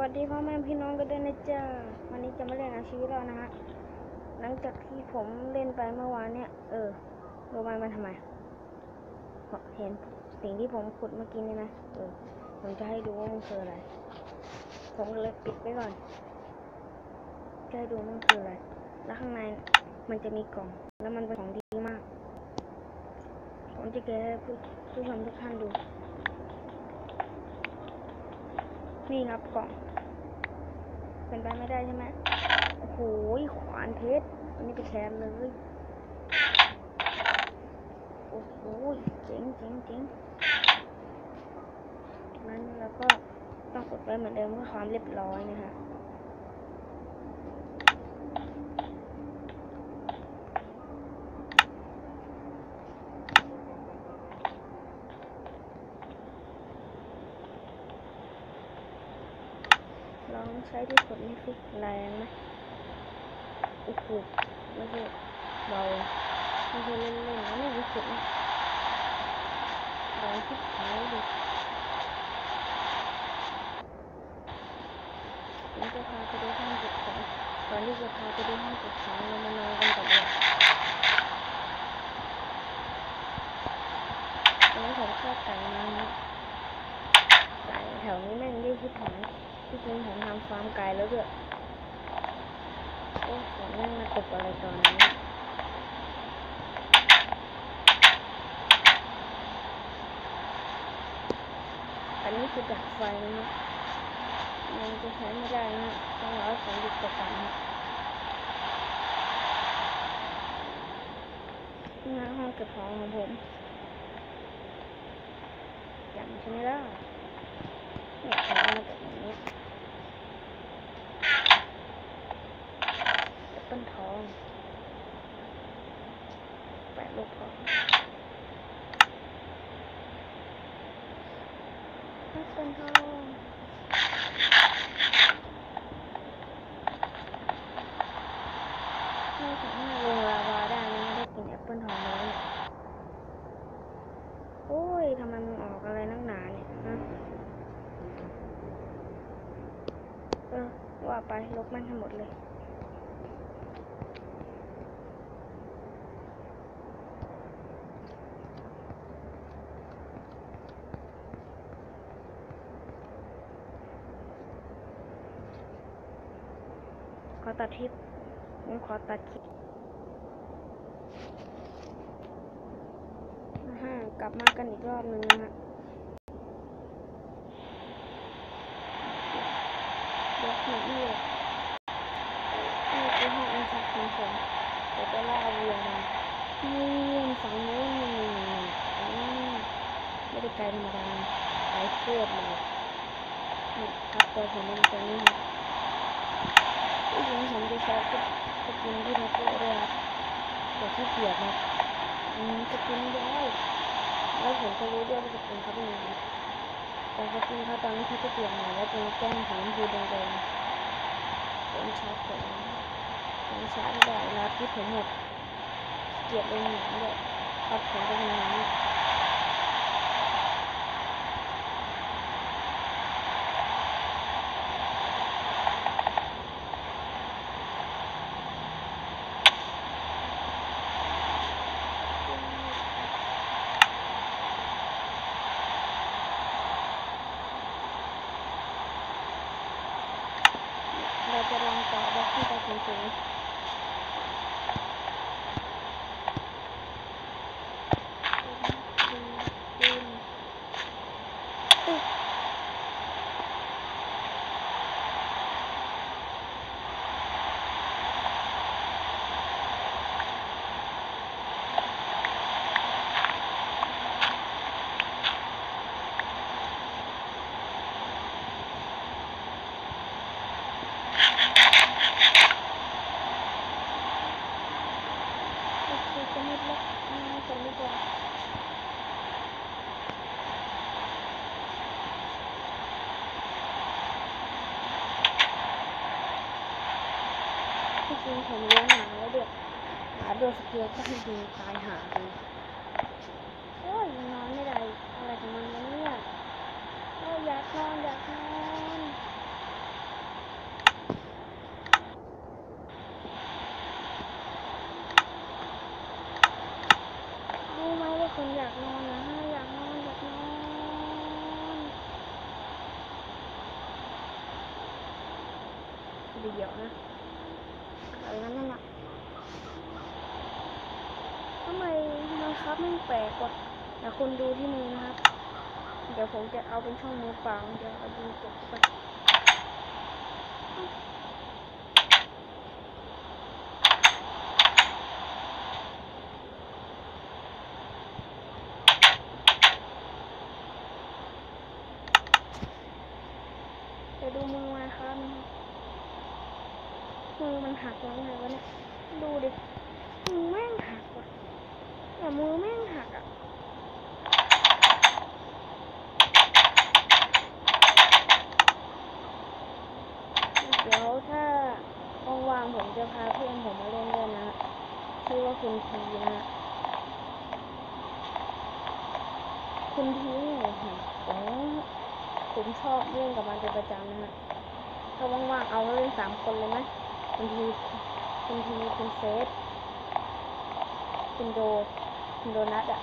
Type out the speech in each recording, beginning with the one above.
วัสดีพ่อแม่พี่น้องกันด้วยนะจ๊ะวันนี้จะมาเล่นอาชีพแล้วนะฮะหลังจากที่ผมเล่นไปเมื่อวานเนี่ย เออรู้ไหมมันทำไมเห็นสิ่งที่ผมขุดเมื่อกี้นี่ไหมเออผมจะให้ดูว่ามันคืออะไร ผมเลยปิดไว้ก่อนจะให้ดูมันคืออะไร แล้วข้างในมันจะมีกล่อง แล้วมันเป็นของดีมาก ผมจะแกะให้ผู้ผู้ชมทุกท่านดู นี่ครับกล่อง เป็นไปไม่ได้ใช่ไหมโอ้โหขวานเพชรอันนี้ไปแคมเลย โอ้โหเจ๋งเจ๋งเจ๋งนั้นแล้วก็ต้องกดไว้เหมือนเดิมเพื่อความเรียบร้อยนะฮะ องใช้ที่กดนี่สิแรงไหมโอ้โหไม่ใช่เบาไม่ใช่เล่นๆนะไม่รู้สึกนะลองที่ขาดูผมจะพาไปดูห้องเก็บของก่อนที่จะพาไปดูห้องเก็บของเรามานอนกันก่อนเลยตอนนี้ผมชอบไก่มานะไก่แถวนี้แม่งเยอะที่ผาย ที่จริงผมทำฟาร์มไก่แล้วด้วยโอ้ผมนั่งมาตกอะไรตอนนี้อันนี้คือดักไฟนะมันจะใช้ไม่ได้นะต้องรอให้ฝนหยุดตกก่อนนะนี่ฮะห้องเก็บของของผมอย่างใช่ไหมล่ะ เป็นทองแปะลูกพองเป็นทองไม่สามารถลงลาวาได้นะได้กินแอปเปิ้ลทองแล้วเนี่ยโอ้ยทำไมมันออกอะไรนักหนาเนี่ยฮะเออว่าไปลบมันทั้งหมดเลยขอตัดคลิปผมขอตัดคลิปนะฮะกลับมากันอีกรอบหนึ่งนะฮะเดี๋ยว หนูนี่แหละนี่ห้องอันชักของผมเดี๋ยวไปล่าเวียนมาเวียนฝั่งโน้นนี่อันนี้ไม่ได้ไกลธรรมดาไกลโคตรเลยนี่ครับตัวผมเป็นตัวนี้ครับผู้หญิงผมจะใช้สกินที่มาโก้ด้วยครับแต่ขี้เกียจครับอืมสกินย้อยแล้วผมก็รู้ด้วยว่าสกินเขาเป็นยังไงแต่สกินเขาตอนนี้เขาจะเปลี่ยนใหม่แล้วเป็นแก้มสีชมพูแดงเป็น ชาร์จผมผมชาร์จไม่ได้เวลาที่ผมหมดเกียดเลยหนังด้วยครับผมก็เป็นอย่างนี้ เราจะลองต่อไป ขึ้นไปสูงๆตึ๊กโอเค จะมืดแล้วจะมืดแล้วที่จริงผมเลี้ยงหมาแล้วเด็กหมาโดนสเกียร์ก็ให้ยิงตายหาเลยโอ้ยนอนไม่ได้อะไรของมันวะเนี่ยโอ้ยอยากนอนอยากนอน เดียวนะอะไรนั่นน่ะทำไมมันครับไม่แปลกว่ะแต่คุณดูที่มือนะครับเดี๋ยวผมจะเอาเป็นช่องมือเปล่าเดี๋ยวเอาดูกดไปเดี๋ยวดูมือมาครับ มือมันหักแล้วไงวะเนี่ย ดูดิ มือแม่งหักว่ะแต่มือแม่งหักอะเดี๋ยวถ้าว่างๆผมจะพาเพื่อนผมมาเล่นด้วยนะชื่อว่าคุณทีนะคุณทีเนี่ยผมผมชอบเล่นกับมันเป็นประจำนะฮะถ้าว่างๆเอาเล่นสามคนเลยไหม คุณทีคุณทีคุณเซฟคุณโดคุณโดนัทอะ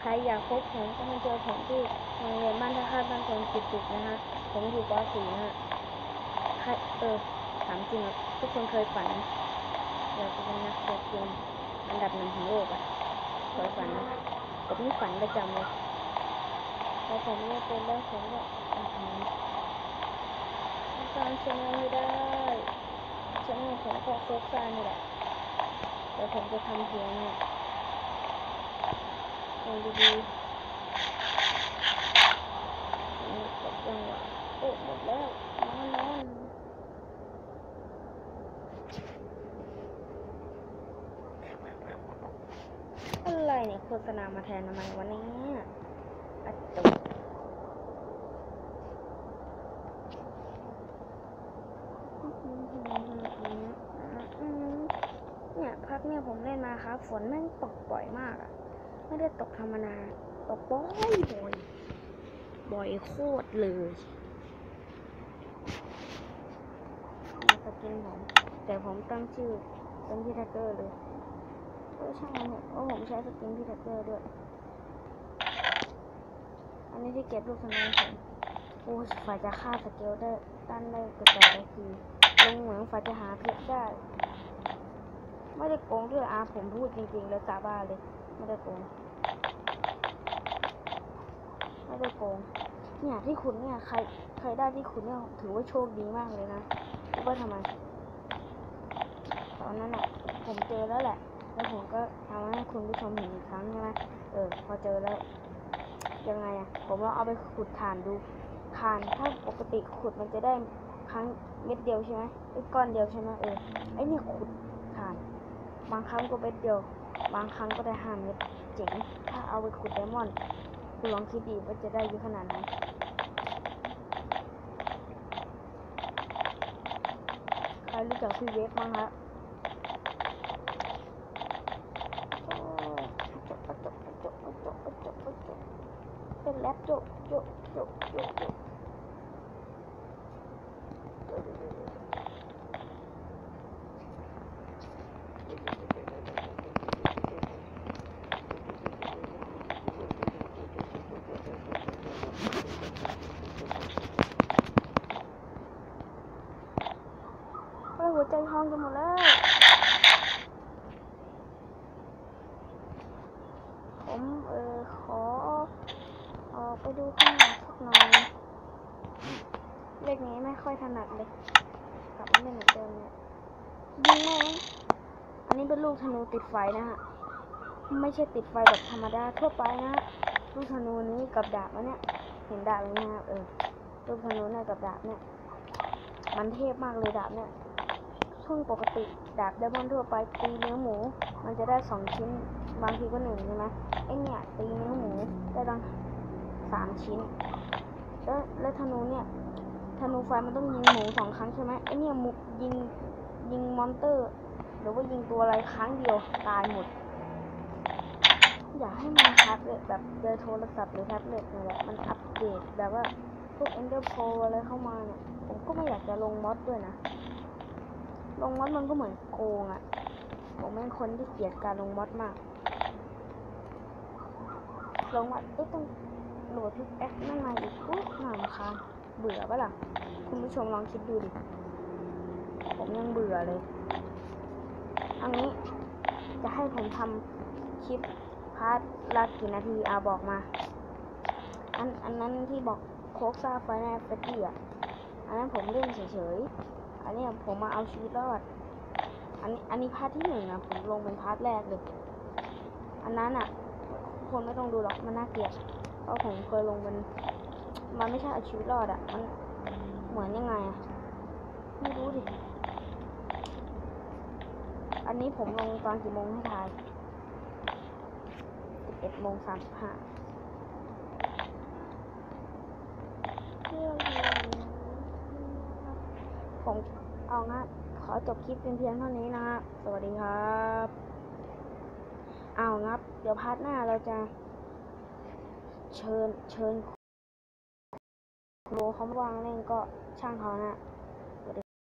ใครอยากพบผมก็มาเจอผมที่โรงเรียนบ้านท่าข้ามบ้านคนจิตติดนะฮะ ผมอยู่ป .4 นะฮะใครเออถามจริงอะทุกคนเคยฝันอยากจะเป็นนักเตะเกมอันดับหนึ่งของโลกอะเคยฝันนะผมนี่ฝันประจำเลย พอผมเล่เป็นแล้วผมก็อื้อหือสร้างชนลให้ได้ชแนลผมก็โฟกัสนี่แหละเดี๋ยวผมจะทำเพลงเนี่ยลองดีๆนี่กดจังหวะโอ้หมดแล้วนอนนอนอะไรเนี่ยโฆษณามาแทนทำไมวะเนี่ยอัดจบเนี่ยพักเนี่ยผ มาครับ ฝนแม่งตกบ่อยมากอะไม่ได้ตกธรรมดาตกบ่อยบ่อยบ่อยโคตรเลยมาสกินผมแต่ผมตั้งชื่อเป็นพี่แท็กเกอร์เลยเออช่างมันเถอะโอ้ผมใช้สกินพี่แท็กเกอร์ด้วย อันนี้ที่เก็บลูกสนามผมโอ้ยฝ่ายจะฆ่าสเกลได้ด้นได้กระจายได้คือลงเหมืองฝ่ายจะหาเพชรได้ ไม่ได้โกงด้วยอาผมพูดจริงๆเลยสาบานเลย ไม่ได้โกง ไม่ได้โกง เนี่ยที่คุณเนี่ยใครใครได้ที่คุณเนี่ยถือว่าโชคดีมากเลยนะรู้ว่าทำไม ตอนนั้นอะผมเจอแล้วแหละ แล้วผมก็ทำให้คุณผู้ชมเห็นอีกครั้งใช่ไหมเออ พอเจอแล้วยังไงอะผมลองเอาไปขุดฐานดูฐานถ้าปกติขุดมันจะได้ครั้งเม็ดเดียวใช่ไหมไอ้ก้อนเดียวใช่ไหมเออไอ้เนี่ยขุด บางครั้งก็เม็ดเดียว บางครั้งก็ได้ห้าเม็ดเจ๋ง ถ้าเอาไปขุดไดมอนด์คุณลองคิดดีว่าจะได้เยอะขนาดไหนใครรู้จักพี่เวฟมั้งฮะโอ้ยจบจบจบจบจบจบจบเป็นแรปจบจบจบจบจบเฮ้ยหัวใจพองกันหมดแล้ว ผมเออขอออกไปดูข้างนอกสักหน่อยเลขนี้ไม่ค่อยถนัดเลยกลับมาเล่นเหมือนเดิมเนี่ยยิงแม่อันนี้เป็นลูกธนูติดไฟนะฮะไม่ใช่ติดไฟแบบธรรมดาทั่วไปนะลูกธนูนี้กับดาบอันเนี้ยเห็นดาบไหมครับเออลูกธนูเนี่ยกับดาบเนี่ยมันเทพมากเลยดาบเนี่ยช่วงปกติดาบไดมอนทั่วไปตีเนื้อหมู มันจะได้สองชิ้น บางทีก็หนึ่งใช่ไหมไอเนี่ยตีเนื้อหมูได้ตั้งสามชิ้น แล้วแล้วธนูเนี่ยธนูไฟมันต้องยิงหมูสองครั้งใช่ไหมไอเนี่ยหมูยิงยิงมอนเตอร์ หรือว่ายิงตัวอะไรครั้งเดียวตายหมด อยากให้มันคัดเลยแบบเจอโทรศัพท์หรือแท็บเล็ตนี่แหละมันอัปเดตแบบว่าพวก Ender Pro อะไรเข้ามาเนี่ย ผมก็ไม่อยากจะลงมอดด้วยนะ ลงมอดมันก็เหมือนโกงอะ่ะ ผมเป็นคนที่เกลียดการลงมอดมาก ลงมอดต้องโหลดพิกแอคนั่นมาอีกปุ๊บน่ารำคาญเบื่อปะล่ะ คุณผู้ชมลองคิดดูดิ ผมยังเบื่อเลยเอางี้จะให้ผมทำคลิปพาร์ทละกี่นาทีเอาบอกมา อันอันนั้นที่บอกโคกซ่าไฟแนฟตี้อะ อันนั้นผมเล่นเฉยๆ อันนี้ผมมาเอาชีวิตรอด อันนี้อันนี้พาร์ทที่หนึ่งนะผมลงเป็นพาร์ทแรกเลย อันนั้นอะ คนไม่ต้องดูหรอกมันน่าเกลียดเพราะผมเคยลงเป็นมันไม่ใช่อาชีวิตรอดอะมันเหมือนยังไงอะไม่รู้ดิ อันนี้ผมลงตอนกี่โมงให้ทาย11โมง35ผมเอางั้นขอจบคลิปเพียงเท่านี้นะฮะ สวัสดีครับ เอางับ ดี๋ยวพาร์ทหน้าเราจะเชิญเชิญโครเขาม่วางเล่นก็ช่างเขานะ